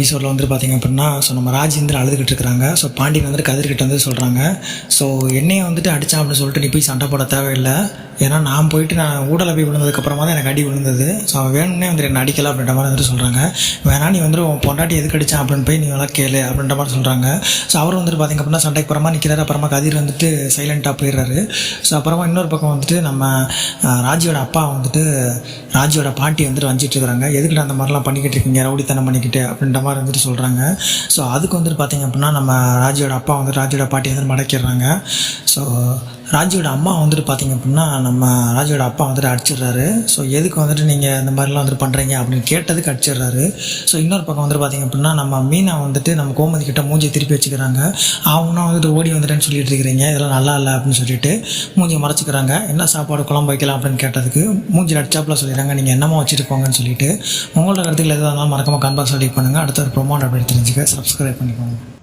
எபிசோடில் வந்து பார்த்தீங்க அப்படின்னா ஸோ நம்ம ராஜேந்திர அழுதுகிட்டு இருக்கிறாங்க. ஸோ பாண்டியன் வந்துட்டு கதிர்கிட்ட வந்து சொல்கிறாங்க ஸோ என்னையை வந்துட்டு அடித்தான் அப்படின்னு சொல்லிட்டு நீ போய் சண்டை போட தேவையில்லை. ஏன்னா நான் போயிட்டு நான் ஊடலை போய் விழுந்ததுக்கப்புறமா தான் எனக்கு அடி விழுந்தது. ஸோ அவன் வேணும்னே வந்து என்ன அடிக்கல அப்படின்ற மாதிரி வந்துட்டு சொல்கிறாங்க வேணா நீ வந்துட்டு உன் பொண்டாட்டி எதுக்கு அடிச்சான் அப்படின்னு போய் நீ எல்லாம் கேளு அப்படின்ற மாதிரி சொல்கிறாங்க ஸோ அவர் வந்துட்டு பார்த்தீங்க அப்படின்னா சண்டைக்கு அப்புறமா நிற்கிறாரு அப்புறமா கதிர் வந்துட்டு சைலண்ட்டாக போயிடுறாரு. ஸோ அப்புறமா இன்னொரு பக்கம் வந்துட்டு நம்ம ராஜியோட அப்பா வந்துட்டு ராஜியோட பாட்டி வந்துட்டு வந்துட்டு இருக்கிறாங்க. எதுக்கிட்ட அந்த மாதிரிலாம் பண்ணிக்கிட்டு இருக்கீங்க? ரவுடித்தனம் பண்ணிக்கிட்டு அப்படின்ற மாதிரி வந்துட்டு சொல்கிறாங்க ஸோ அதுக்கு வந்துட்டு பார்த்தீங்க அப்படின்னா நம்ம ராஜியோட அப்பா வந்து ராஜியோட பாட்டி வந்து மடக்கிடுறாங்க. ஸோ ராஜியோட அம்மா வந்துட்டு பார்த்தீங்க அப்படின்னா நம்ம ராஜியோட அப்பா வந்துட்டு அடிச்சிடுறாரு. ஸோ எதுக்கு வந்துட்டு நீங்கள் இந்த மாதிரிலாம் வந்துட்டு பண்ணுறீங்க அப்படின்னு கேட்டதுக்கு அடிச்சிடுறாரு. ஸோ இன்னொரு பக்கம் வந்துட்டு பார்த்தீங்க அப்படின்னா நம்ம மீனா வந்துட்டு நம்ம கோமதி கிட்ட மூஞ்சி திருப்பி வச்சுக்கிறாங்க. அவனா வந்துட்டு ஓடி வந்துட்டேன்னு சொல்லிட்டு இருக்கிறீங்க. இதெல்லாம் நல்லா இல்லை அப்படின்னு சொல்லிட்டு மூஞ்சியை மறைச்சிக்கிறாங்க. என்ன சாப்பாடு குழம்பு வைக்கலாம் அப்படின்னு கேட்டதுக்கு மூஞ்சில் அடிச்சாப்பில் சொல்லிடுறாங்க. நீங்கள் என்னமோ வச்சுருக்கோங்கன்னு சொல்லிட்டு உங்களோட கருத்துக்கள் எதுவாக இருந்தாலும் மறக்காமல் கன்பாக்ஸ் ரெடி பண்ணுங்கள் அடுத்த ஒரு ப்ரொமோட் அப்படி தெரிஞ்சுக்க. சப்ஸ்கிரைப் பண்ணிக்கோங்க.